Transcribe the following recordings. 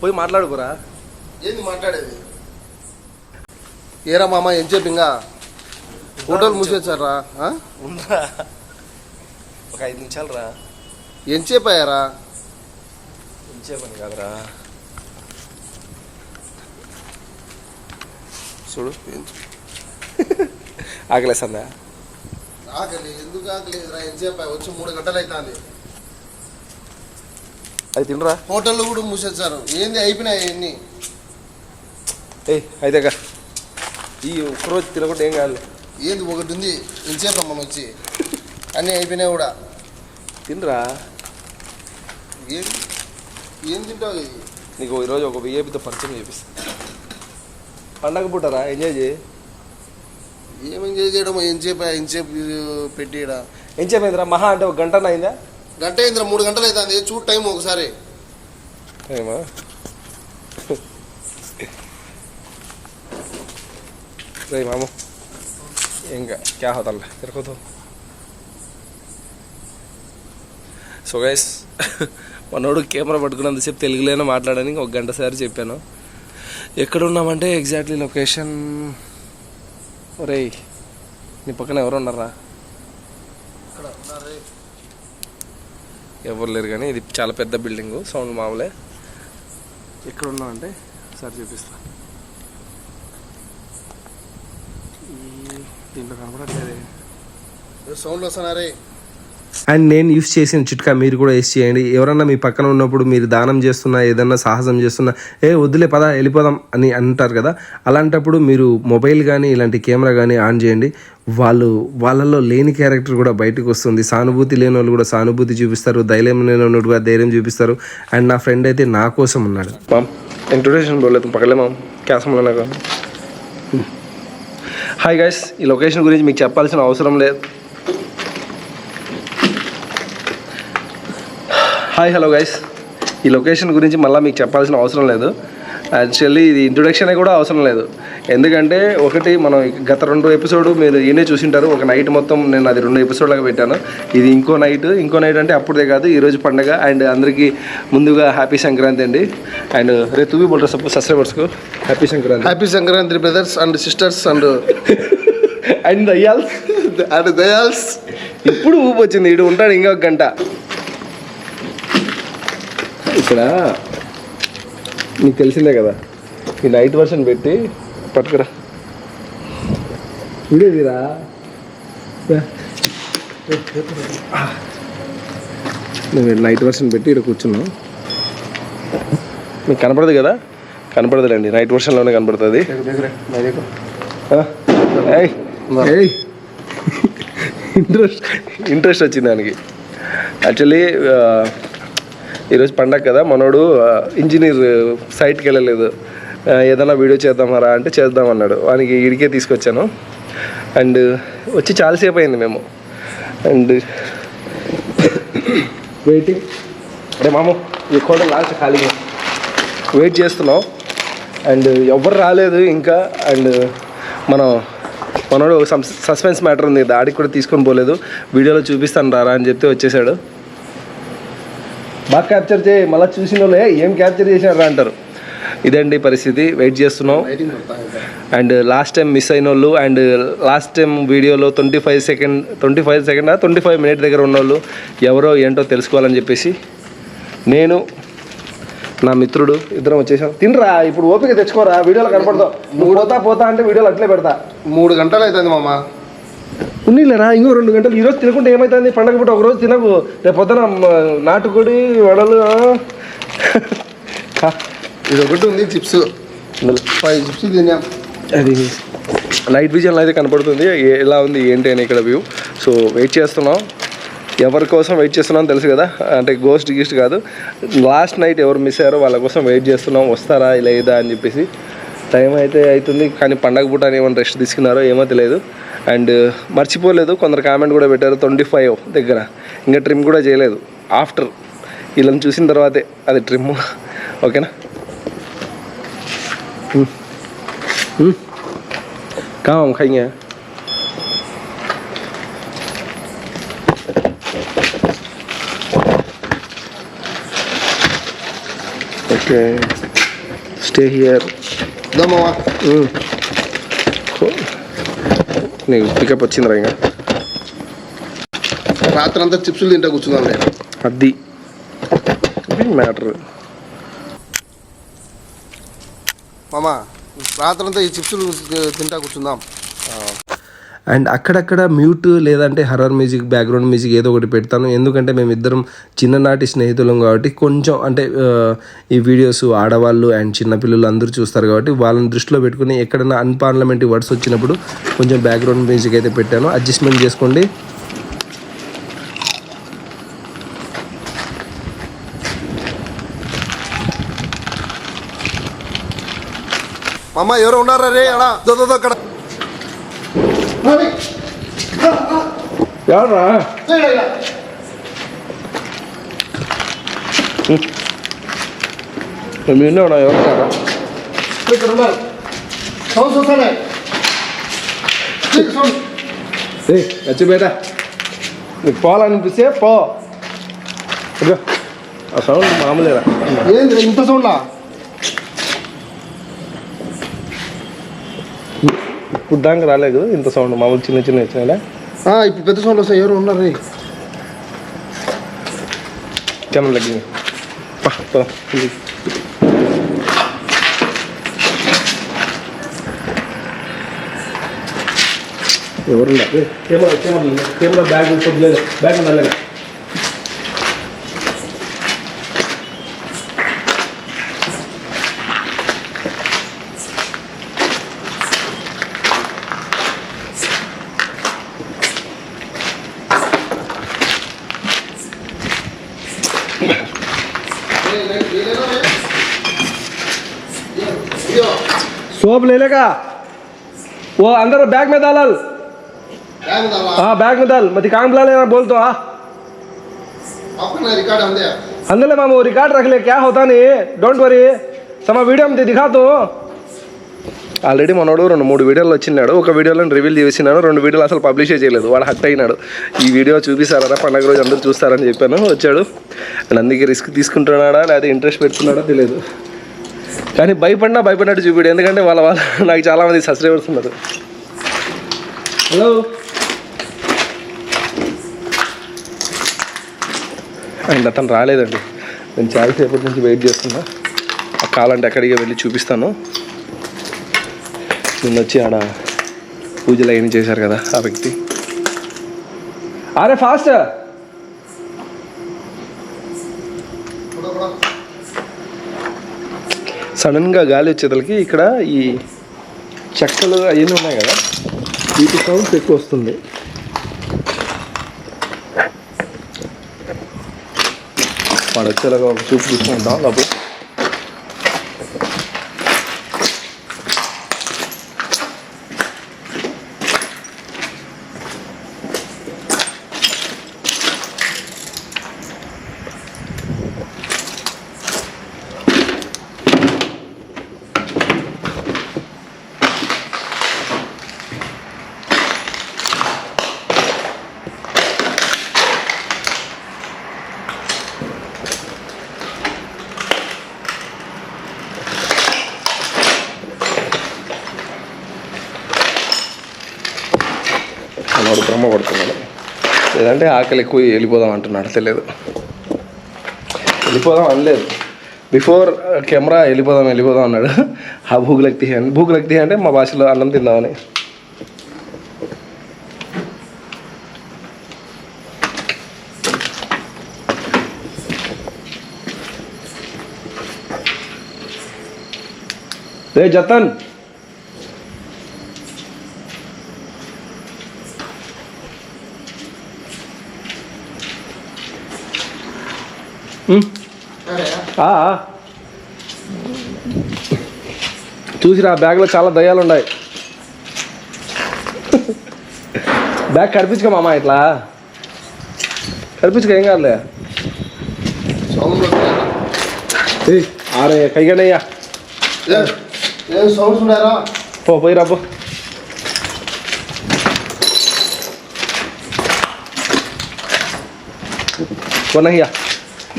పోయి- మాట్లాడుకోరా ఏంది మాట్లాడేది? ఏరా మామ ఏం చెప్పి ఇంకా హోటల్? ఉందా? ఒక ఐదు నిమిషాలు రా ఏం చెప్పాయారా? ఉంచే పని కాదురా. చూడు ఆకలేస్తుందా? ఆకలి ఎందుకు ఆకలి రా ఏం చెప్పా? వచ్చి మూడు గంటలు అవుతుంది అది తినరా? హోటల్ కూడా మూసేచ్చారు ఏంది అయిపోయినాయి ఎన్ని ఏయ్ అయితే కా. ఈ ఒక్కరోజు తినకుండా ఏం కాదు ఏంది ఒకటి ఉంది? ఎంతసేపు మనం వచ్చి. అన్నీ అయిపోయినాయి కూడా. తినరా? ఏం ఏం తింటావు నీకు ఈరోజు ఒక విఐపితో పరిచయం చేపిస్తా. పండగ పుట్టరా ఎంజాయ్ చేయి. ఏం ఎంజాయ్ చేయడం ఎంతసేపు ఎంతసేపు పెట్టిడా ఏం చెప్పేదిరా మహా అంటే ఒక గంట అయిందా? గంట అయిందిరా మూడు గంటలు అవుతుంది. చూడు టైం ఒకసారి. ఏమా? రే మాము. ఇంకా క్యా హోతల్లా తిరగదు సో గైస్ మనోడు కెమెరా పట్టుకున్నంతసేపు తెలుగులోనే మాట్లాడని ఒక గంట సారి చెప్పాను. ఎక్కడ ఉన్నామంటే ఎగ్జాక్ట్లీ లొకేషన్ ఒరేయ్ నీ పక్కన ఎవరు ఉన్నారా ఇక్కడ ఉన్నారే. ఎవరు లేరు కానీ ఇది చాలా పెద్ద బిల్డింగ్ సౌండ్ మామూలే. ఎక్కడ ఉన్నామంటే సార్ చూపిస్తా. ఈ- దీంట్లో కనపడట్లేదే. సౌండ్ వస్తున్నారే. అండ్ నేను యూస్ చేసిన చిట్కా మీరు కూడా యూస్ చేయండి. ఎవరన్నా మీ పక్కన ఉన్నప్పుడు మీరు దానం చేస్తున్నా ఏదన్నా సాహసం చేస్తున్నా ఏ వద్దులే పద వెళ్ళిపోదాం అని అంటారు కదా. అలాంటప్పుడు మీరు మొబైల్ కానీ ఇలాంటి కెమెరా కానీ ఆన్ చేయండి. వాళ్ళు వాళ్ళలో లేని క్యారెక్టర్ కూడా బయటకు వస్తుంది. సానుభూతి లేని వాళ్ళు కూడా సానుభూతి చూపిస్తారు. ధైర్యం లేని వాళ్ళు కూడా ధైర్యం చూపిస్తారు. అండ్ నా ఫ్రెండ్ అయితే నా కోసం ఉన్నాడు. నాకు హాయ్ గైస్ ఈ లొకేషన్ గురించి మీకు చెప్పాల్సిన అవసరం లేదు. హాయ్ హలో గైస్ ఈ లొకేషన్ గురించి మళ్ళీ మీకు చెప్పాల్సిన అవసరం లేదు. యాక్చువల్లీ ఇది ఇంట్రొడక్షనే కూడా అవసరం లేదు. ఎందుకంటే ఒకటి మనం గత రెండు ఎపిసోడ్ మీరు ఈయనే చూసింటారు. ఒక నైట్ మొత్తం నేను అది రెండు ఎపిసోడ్ లాగా పెట్టాను. ఇది ఇంకో నైట్ ఇంకో నైట్ అంటే అప్పుడే కాదు ఈరోజు పండగ. అండ్ అందరికీ ముందుగా హ్యాపీ సంక్రాంతి అండి. అండ్ రే తువి బోల్టర్ సపోజ్ సబ్స్క్రైబర్స్కు happy Sankranti happy Sankranti brothers and sisters and and Dayyal and దయాల్స్. ఇప్పుడు ఊపు వచ్చింది. ఇడు ఉంటాడు ఇంకా ఒక గంట. ఇక్కడ నీకు తెలిసిందే కదా ఈ నైట్ వర్షన్ పెట్టి పట్టుకురా. ఇదేదిరా నువ్వు నైట్ వర్షన్ పెట్టి ఇక్కడ కూర్చున్నావు మీకు కనపడదు కదా? కనపడదులేండి నైట్ వర్షన్లోనే కనపడుతుంది. ఇంట్రెస్ట్ ఇంట్రెస్ట్ వచ్చింది దానికి. యాక్చువల్లీ ఈరోజు పండగ కదా మనోడు ఇంజనీర్ సైట్కి వెళ్ళలేదు. ఏదైనా వీడియో చేద్దామరా అంటే చేద్దామన్నాడు వానికి ఇడికే తీసుకొచ్చాను. అండ్ వచ్చి చాలాసేపు అయింది మేము. అండ్ వెయిటింగ్ అరే మాము ఈ కోట లాస్ట్ ఖాళీగా వెయిట్ చేస్తున్నాం. అండ్ ఎవరు రాలేదు ఇంకా. అండ్ మనం మనోడు సస్పెన్స్ మ్యాటర్ ఉంది. దాడికి కూడా తీసుకొని పోలేదు. వీడియోలో చూపిస్తాను రారా అని చెప్తే వచ్చేసాడు. బాగా క్యాప్చర్ చేయి మళ్ళీ చూసిన వాళ్ళే ఏం క్యాప్చర్ చేశారా అంటారు. ఇదండి పరిస్థితి. వెయిట్ చేస్తున్నాం. అండ్ లాస్ట్ టైం మిస్ అయిన వాళ్ళు అండ్ లాస్ట్ టైం వీడియోలో twenty five second twenty five second twenty five minute దగ్గర ఉన్న వాళ్ళు ఎవరో ఏంటో తెలుసుకోవాలని చెప్పేసి నేను నా మిత్రుడు ఇద్దరం వచ్చేసాం. తినరా ఇప్పుడు ఓపిక తెచ్చుకోరా వీడియోలో కనపడతావు. నువ్వు పోతా పోతా అంటే వీడియోలో అట్లే పెడతా. మూడు గంటలు అవుతుంది మామ. ఉన్నీలేరా ఇంకో రెండు గంటలు ఈరోజు తినకుంటే ఏమవుతుంది పండగ పూట ఒక రోజు తినకు. రేపు పొద్దున నాటుకోడి వడలు. ఇది ఒకటి ఉంది చిప్స్. ఫైవ్ చిప్స్ తిన్నాం. అది. నైట్ విజన్లో అయితే కనపడుతుంది. ఎలా ఉంది ఏంటి అని ఇక్కడ వ్యూ సో వెయిట్ చేస్తున్నాం. ఎవరి కోసం వెయిట్ చేస్తున్నాం తెలుసు కదా? అంటే గోస్ట్ గీస్ట్ కాదు. లాస్ట్ నైట్ ఎవరు మిస్ అయ్యారో వాళ్ళ కోసం వెయిట్ చేస్తున్నాం. వస్తారా లేదా అని చెప్పేసి. టైం అయితే అవుతుంది కానీ పండగ పూట అని ఏమైనా రెస్ట్ తీసుకున్నారో ఏమో తెలియదు. అండ్ మర్చిపోలేదు కొందరు కామెంట్ కూడా పెట్టారు ట్వంటీ ఫైవ్ దగ్గర. ఇంకా ట్రిమ్ కూడా చేయలేదు. ఆఫ్టర్ వీళ్ళని చూసిన తర్వాతే అది ట్రిమ్. ఓకేనా? కావం ఖైంగా ఓకే. Stay here. దమ్మా నీకు పికప్ వచ్చిందిరా ఇంకా రాత్రి అంతా చిప్సులు తింటా కూర్చుందాం నేను అది మ్యాటర్ మామా రాత్రి అంతా ఈ చిప్సులు తింటా కూర్చుందాం అండ్ అక్కడక్కడ మ్యూట్ లేదంటే హర్రర్ మ్యూజిక్ బ్యాక్గ్రౌండ్ మ్యూజిక్ ఏదో ఒకటి పెడతాను. ఎందుకంటే మేమిద్దరం చిన్ననాటి స్నేహితులం కాబట్టి కొంచెం అంటే ఈ వీడియోస్ ఆడవాళ్ళు అండ్ చిన్నపిల్లలు అందరూ చూస్తారు కాబట్టి వాళ్ళని దృష్టిలో పెట్టుకుని ఎక్కడైనా అన్పార్లమెంటరీ వర్డ్స్ వచ్చినప్పుడు కొంచెం బ్యాక్గ్రౌండ్ మ్యూజిక్ అయితే పెట్టాను. అడ్జస్ట్మెంట్ చేసుకోండి. మామ ఎవరు ఉన్నారా రే? అడా దో, అక్కడ. ఎవరా మీ ఉన్నావు ఎవరున్నారా ఇక్కడ ఉన్నారు సౌండ్స్ వస్తానే సౌండ్ ఏ వచ్చి బేట నీకు పోవాలనిపిస్తే పో ఇదిగో, ఆ సౌండ్ మామూలేరా ఏంది ఇంత సౌండా ఇప్పుడు దాకా రాలేదు ఇంత సౌండ్ మామూలు చిన్న చిన్న వచ్చినా ఇప్పుడు పెద్ద సౌండ్ వస్తాయి ఎవరు ఉన్నారు రే కెమెరా లగ్గింది పా, పో. ఎవరున్నా కెమెరా కెమెరా కెమెరా బ్యాగ్ లేదు బ్యాగ్ నల్లగా सोप ले लेगा वो अंदर बैग में डाल हाँ बैग में डाल मत काम बुला लेना बोल तो हाँ రికార్డ్ అందే अंदर मामू रिकॉर्ड रख ले क्या होता नहीं डोंट वरी समा వీడియో అంతే దిఖా తో ఆల్రెడీ మనోడు రెండు మూడు వీడియోలు వచ్చినాడు ఒక వీడియోలో రివీల్ చేసినాను రెండు వీడియోలు అసలు పబ్లిష్ చేయలేదు వాడు హట్ అయినాడు ఈ వీడియో చూపిస్తారా పండగ రోజు అందరూ చూస్తారని చెప్పాను వచ్చాడు అండ్ అందుకే రిస్క్ తీసుకుంటున్నాడా లేదా ఇంట్రెస్ట్ పెడుతున్నాడా తెలియదు కానీ భయపడినా భయపడినట్టు చూపిడు. ఎందుకంటే వాళ్ళ వాళ్ళ నాకు చాలామంది సబ్స్క్రైబర్స్ ఉన్నారు. హలో. అండ్ అతను రాలేదండి. నేను చాలాసేపటి నుంచి వెయిట్ చేస్తున్నా. ఆ కాలంటే అక్కడికి వెళ్ళి చూపిస్తాను. నిన్న వచ్చి ఆడ పూజలు అయిన చేశారు కదా ఆ వ్యక్తి. అరే ఫాస్ట్ సడన్గా గాలి వచ్చేతలకి ఇక్కడ ఈ చెక్కలు అవన్నీ ఉన్నాయి కదా వీటి సౌండ్స్ ఎక్కువ వస్తుంది. వాడు వచ్చేలాగా ఒక చూపు చూసుకుంటాం లోపల. మనోడు బ్రహ్మ పడుతున్నాడు లేదంటే ఆకలి ఎక్కువ వెళ్ళిపోదాం అంటున్నాడు తెలియదు. వెళ్ళిపోదాం అనలేదు. బిఫోర్ కెమెరా వెళ్ళిపోదాం వెళ్ళిపోదాం అన్నాడు. ఆ భూగులక్తి అని భూగులక్తి అంటే మా భాషలో అన్నం తిందామని. రే జతన్! ఆ, ఆ. చూసిరా బ్యాగ్లో చాలా దయ్యాలు ఉన్నాయి బ్యాగ్ కనిపించుకో మామ ఇట్లా. కనిపించుకో ఏం కాదులే. సౌండ్ ఏయ్, ఆరే కైగనయ్యా. ఏం సౌండ్స్ ఉన్నారా పో పోయి రాబో కొనయ్యా.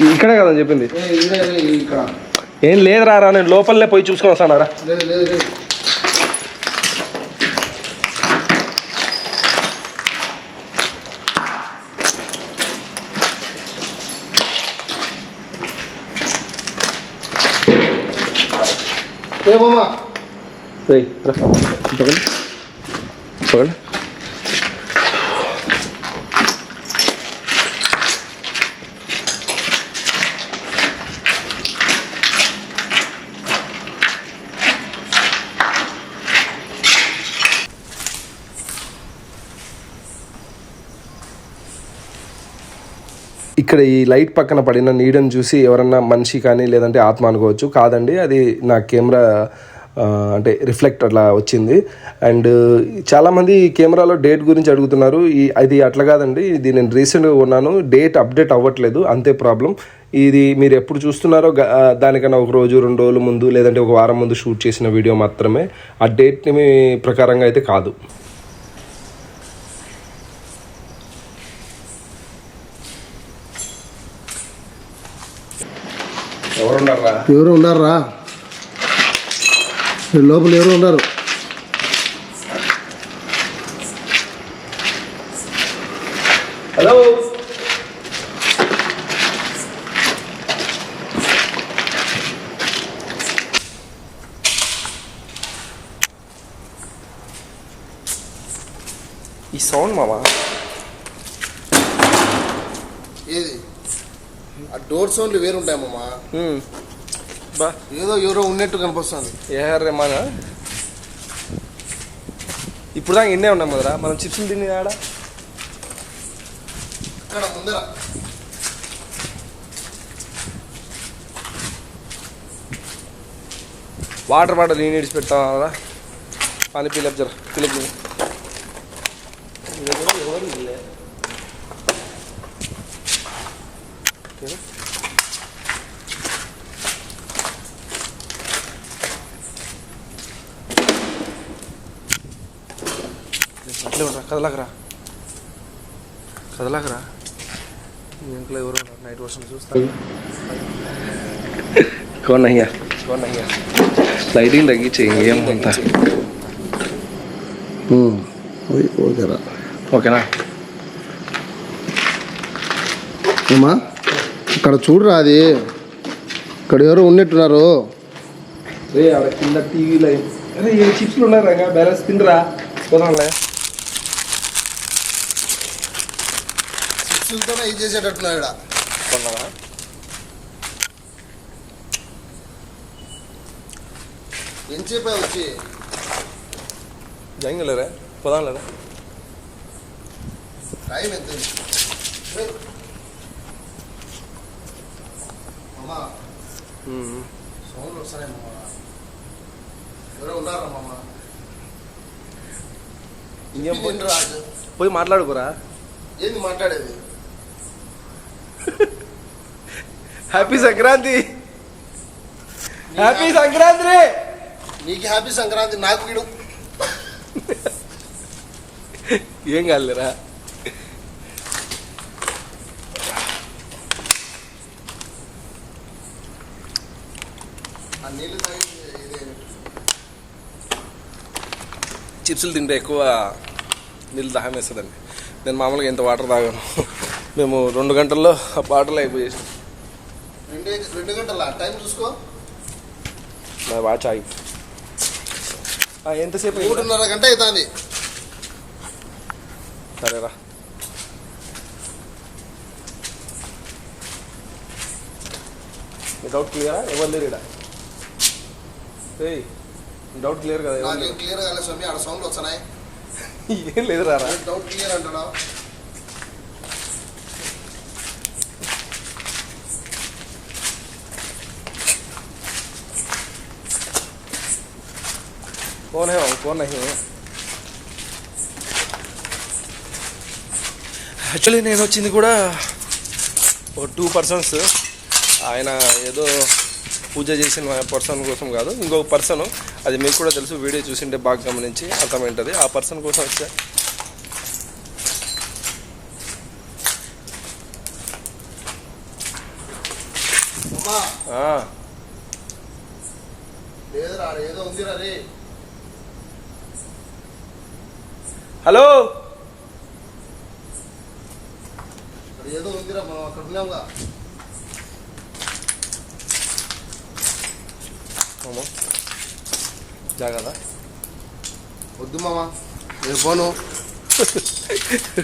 ఇక్కడే కదా చెప్పింది. ఏ, లేదురా రా నేను లోపలనే పోయి చూసుకొని వస్తాను రా. లేదు లేదు లేదు ఏ మామా రేయ్, రా. పక్కన. పక్కన. ఇక్కడ ఈ లైట్ పక్కన పడిన నీడను చూసి ఎవరన్నా మనిషి కానీ లేదంటే ఆత్మ అనుకోవచ్చు. కాదండి అది నా కెమెరా అంటే రిఫ్లెక్ట్ అట్లా వచ్చింది. అండ్ చాలామంది ఈ కెమెరాలో డేట్ గురించి అడుగుతున్నారు. ఈ అది అట్లా కాదండి ఇది నేను రీసెంట్గా కొన్నాను. డేట్ అప్డేట్ అవ్వట్లేదు అంతే ప్రాబ్లం. ఇది మీరు ఎప్పుడు చూస్తున్నారో దానికన్నా ఒక రోజు రెండు రోజుల ముందు లేదంటే ఒక వారం ముందు షూట్ చేసిన వీడియో మాత్రమే. ఆ డేట్ని ప్రకారంగా అయితే కాదు. ఎవరు ఉన్నారా ఎవరు ఉన్నారా లోపల ఎవరు ఉన్నారు హలో ఈ సౌండ్ మామా ఏది డోర్ సౌండ్లు వేరు ఉంటాయి మామా బా. ఏదో ఎవరో ఉన్నట్టు కనిపిస్తుంది. ఏఆర్ రెమానా ఇప్పుడు దాకా ఎన్నే ఉన్నాం కదరా? మనం చిప్స్లు తిని ఆడ. ఇక్కడ ముందర. వాటర్ బాటిల్ నేను పెడతాం కదా పాని పిల్లప్ జర పిల్లప్ ఎవరు ఇల్లే అట్లే ఉండరా కదలకరా. కదలకరా. ఇంట్లో ఎవరు నైట్ వర్షన్ చూస్తారు లైటింగ్ తగ్గించి ఏమంతా ఓకేరా ఓకేనా? ఏమా? ఇక్కడ చూడరా అది. ఇక్కడ ఎవరో ఉన్నట్టున్నారు. రే ఆడ కింద టీవీలో చిప్స్లు ఉన్నారా బ్యాలెన్స్ తిండ్రా పోదాంలే. చిప్సులతోనే ఇది చేసేటట్టున్నాడు ఇక్కడ కొన్నావా ఎంతసేపు వచ్చి జంగలేరా పోదాంలేరా టైం ఎంత ఏయ్. అమ్మా సౌండ్ వస్తున్నాయి మామ ఎవరో ఉన్నారా మామ ఇంకేం పోయి తినరా పోయి మాట్లాడుకోరా ఏంది మాట్లాడేది హ్యాపీ సంక్రాంతి హ్యాపీ సంక్రాంతి రే నీకు హ్యాపీ సంక్రాంతి నాకు వీడు. ఏం కాదులేరా. ఇది. చిప్స్లు తింటే ఎక్కువ నీళ్ళు దాహం వేస్తుందండి. నేను మామూలుగా ఇంత వాటర్ తాగాను. మేము రెండు గంటల్లో ఆ బాటిల్ అయిపోయేసి రెండు గంటల? టైం చూసుకో. నా వాచ్ ఆగి. ఎంతసేపు? మూడున్నర గంట అవుతుంది సరేరా. మీ డౌట్ క్లియరా ఎవరు లేరు ఇక్కడ ఏయ్ మీ డౌట్ క్లియర్ కదా. క్లియర్ కాలేదు స్వామి ఆడ సౌండ్ వస్తున్నాయి. ఏం లేదు రా. డౌట్ క్లియర్ అంటున్నా కోన్ कौन नहीं है యాక్చువల్లీ నేను వచ్చింది కూడా ఓ టూ పర్సన్స్ ఆయన ఏదో పూజ చేసిన పర్సన్ కోసం కాదు ఇంకొక పర్సన్ అది మీకు కూడా తెలుసు వీడియో చూసింటే బాగా గమనించి అర్థమైంటుంది. ఆ పర్సన్ కోసం వచ్చా? ఏదో హలో? ఏదో ఉందిరా మనం అక్కడ ఉన్నాంగా. మామ జాగ్రత్త. వద్దు మామ నేను పోను.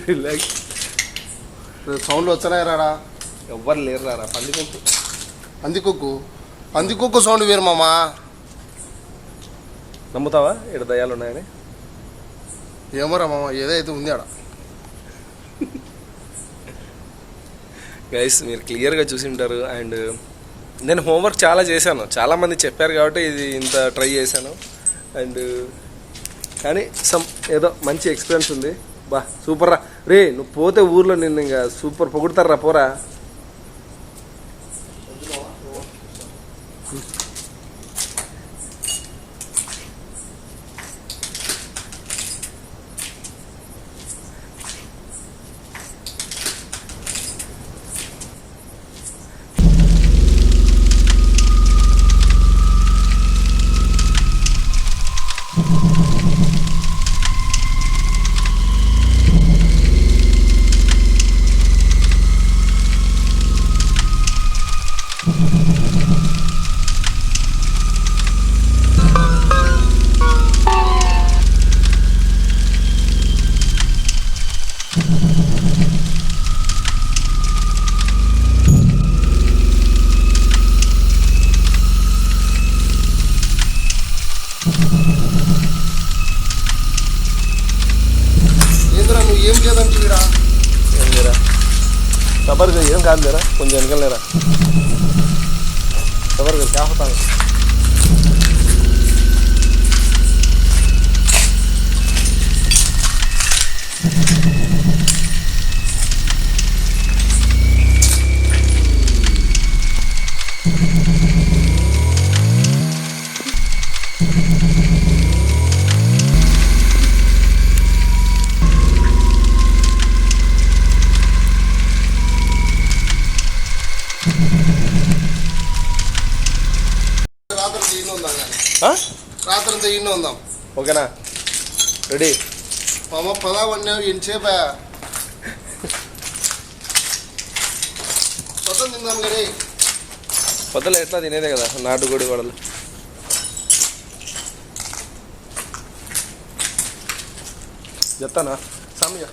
రిలాక్స్ సౌండ్లు వస్తున్నాయి రాడా? ఎవ్వరు లేరు రారా పందికొక్కు. పందికొక్కు? సౌండ్ వేరు మామ. నమ్ముతావా? ఇక్కడ దయాలు ఉన్నాయని? ఏమోరా మామ ఏదైతే ఉంది ఆడ. గైస్ మీరు క్లియర్గా చూసి ఉంటారు. అండ్ నేను హోంవర్క్ చాలా చేశాను. చాలామంది చెప్పారు కాబట్టి ఇది ఇంత ట్రై చేశాను. అండ్ కానీ సమ్ ఏదో మంచి ఎక్స్పీరియన్స్ ఉంది. బా సూపర్ రా. రే నువ్వు పోతే ఊర్లో నిన్ను ఇంకా సూపర్ పొగుడతారా పోరా. కొంచెం మామ పదా చేప. ఎంతసేపా మొత్తం తిందాం కానీ పొద్దున ఎట్లా తినేదే కదా నాటుకోడి వడలు. చెప్తానా? సమయ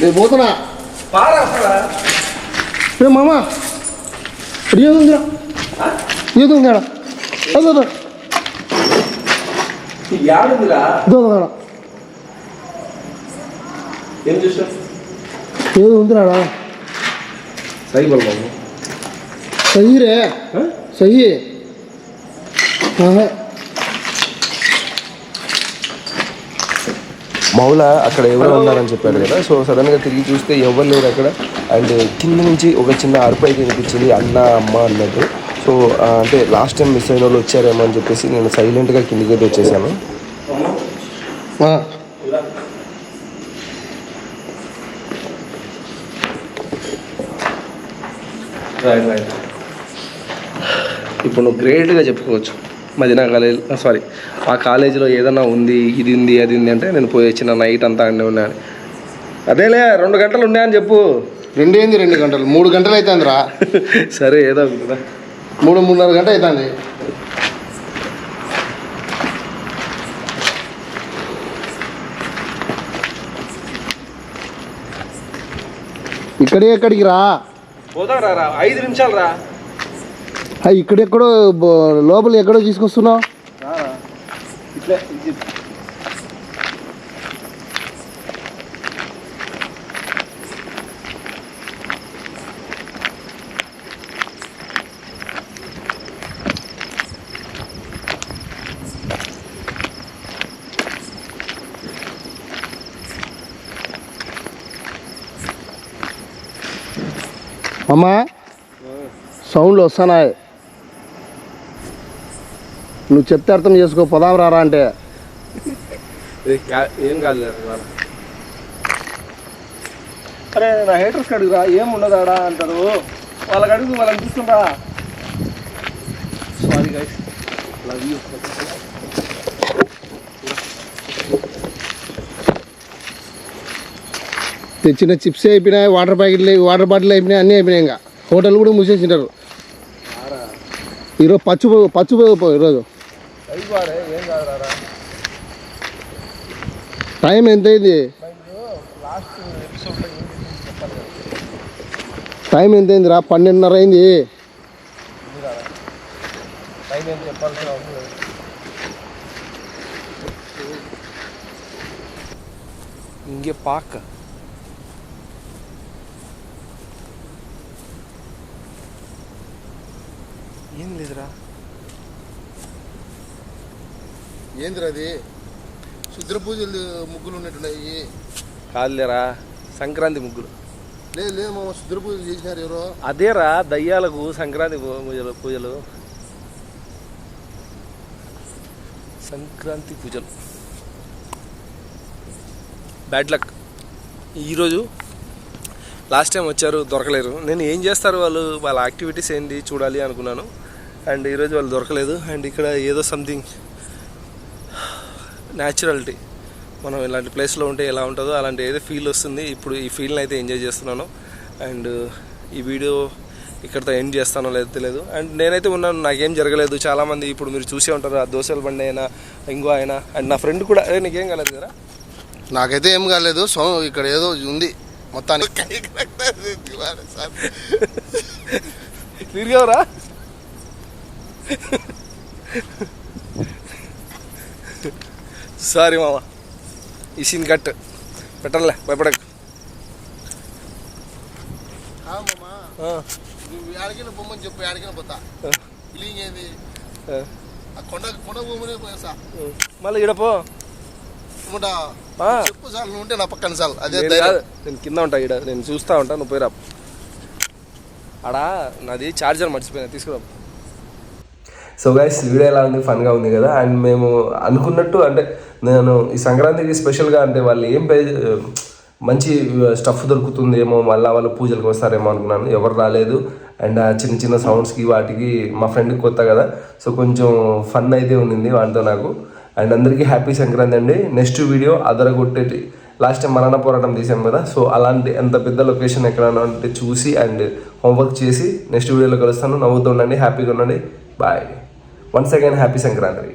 నేను పోతున్నా పారా అసలు ఏ మామ ఇక్కడ ఏదో ఉందిరా ఏదో ఉంది ఆడ అదో అదో యాడుందిరా అదో అదో ఆడ ఏం చూసావు ఏదో ఉందిరా ఆడ సైబల్ బాబు సహీ రే మౌల అక్కడ ఎవరో ఉన్నారని చెప్పాడు కదా. సో సడన్గా తిరిగి చూస్తే ఎవరు లేరు అక్కడ. అండ్ కింద నుంచి ఒక చిన్న అరుపు అయితే వినిపించింది అన్న అమ్మ అన్నట్టు. సో అంటే లాస్ట్ టైం మిస్ అయిన వాళ్ళు వచ్చారేమో అని చెప్పేసి నేను సైలెంట్గా కిందికి అయితే వచ్చేసాను. ఇప్పుడు నువ్వు గ్రేట్గా చెప్పుకోవచ్చు. మదీనా కాలేజ్ సారీ ఆ కాలేజీలో ఏదైనా ఉంది ఇది ఉంది అది ఉంది అంటే నేను పోయి వచ్చిన నైట్ అంతా అన్నీ ఉన్నాను అదేలే రెండు గంటలు ఉన్నాయని చెప్పు. రెండేంది రెండు గంటలు? మూడు గంటలు అవుతుంది రా సరే ఏదో రా. మూడు మూడున్నర గంట అవుతుంది ఇక్కడే ఎక్కడికి రా? పోదాం రా. ఐదు నిమిషాలు రా. ఇక్కడెక్కడో ఎక్కడో లోపల ఎక్కడో తీసుకొస్తున్నావు? అమ్మా సౌండ్లు వస్తున్నాయి. నువ్వు చెప్తే అర్థం చేసుకో పొదాం రారా అంటే. ఏం కాదు అరే నా హేటర్స్ అడుగురా ఏం ఉండదాడా అంటారు? వాళ్ళకి అడుగు వాళ్ళని చూస్తుందా సారీ గైస్ లవ్ యూ తెచ్చిన చిప్స్ అయిపోయినాయి వాటర్ ప్యాకెట్లు వాటర్ బాటిల్ అయిపోయినాయి అన్నీ అయిపోయినాయి ఇంకా. హోటల్ కూడా మూసేసింటారు. ఈరోజు పచ్చు పచ్చు పో ఈరోజు. టైం ఎంత అయింది టైం ఎంత అయింది రా పన్నెండున్నర అయింది ఇంకే పాక ఏం లేదురా ఏంది అది శుద్ర పూజలు ముగ్గులు ఉన్నట్టున్నాయి. కాదులేరా సంక్రాంతి ముగ్గులు. లేదు లేదు మా శుద్ర పూజలు చేసినారు ఎవరో. అదేరా దయ్యాలకు సంక్రాంతి పూజలు పూజలు. సంక్రాంతి పూజలు. బ్యాడ్ లక్ ఈరోజు లాస్ట్ టైం వచ్చారు దొరకలేరు. నేను ఏం చేస్తారు వాళ్ళు? వాళ్ళ యాక్టివిటీస్ ఏంటి? చూడాలి అనుకున్నాను. అండ్ ఈరోజు వాళ్ళు దొరకలేదు. అండ్ ఇక్కడ ఏదో సంథింగ్ న్యాచురాలిటీ. మనం ఇలాంటి ప్లేస్లో ఉంటే ఎలా ఉంటుందో అలాంటి ఏదో ఫీల్ వస్తుంది. ఇప్పుడు ఈ ఫీల్ని అయితే ఎంజాయ్ చేస్తున్నాను. అండ్ ఈ వీడియో ఇక్కడితో ఎండ్ చేస్తానో లేదో తెలియదు అండ్ నేనైతే ఉన్నాను. నాకేం జరగలేదు. చాలామంది ఇప్పుడు మీరు చూసే ఉంటారు ఆ దోశల బండి అయినా ఇంకో అయినా. అండ్ నా ఫ్రెండ్ కూడా అరే నీకేం కాలేదు కదా? నాకైతే ఏం కాలేదు. సో ఇక్కడ ఏదో ఉంది. మొత్తానికి. తిరిగావరా సారీ మామ. ఈ సీన్ కట్ పెట్టనులే భయపడకు. నువ్వు ఆడికిన బొమ్మని చెప్పు ఆడికిన పోతా. కొండ కొండ పోయేసా ఆ. మళ్ళీ ఇడపో. చెప్పు సార్ నువ్వు ఉంటే నా పక్కన సార్. అదే నేను ధైర్యం. కాదు, నేను కింద ఉంటా ఇడ నేను చూస్తా ఉంటా నువ్వు పోయిరా ఆడా నాది చార్జర్ మర్చిపోయినా తీసుకురా. సో గైస్ వీడియో ఎలా ఉంది? ఫన్గా ఉంది కదా? అండ్ మేము అనుకున్నట్టు అంటే నేను ఈ సంక్రాంతికి స్పెషల్గా అంటే వాళ్ళు ఏం పే మంచి uh, స్టఫ్ దొరుకుతుందేమో మళ్ళీ వాళ్ళు పూజలకు వస్తారేమో అనుకున్నాను. ఎవరు రాలేదు. అండ్ ఆ uh, చిన్న చిన్న సౌండ్స్కి వాటికి మా ఫ్రెండ్కి కొత్త కదా. సో కొంచెం ఫన్ అయితే ఉండింది వాటితో నాకు. అండ్ అందరికీ హ్యాపీ సంక్రాంతి అండి. నెక్స్ట్ వీడియో అదరగొట్టేటి. లాస్ట్ టైం మరణ పోరాటం తీసాం కదా. సో అలాంటి ఎంత పెద్ద లొకేషన్ ఎక్కడన్నా ఉంటే చూసి అండ్ హోంవర్క్ చేసి నెక్స్ట్ వీడియోలో కలుస్తాను. నవ్వుతూ ఉండండి హ్యాపీగా ఉండండి. Bye once again happy Sankranti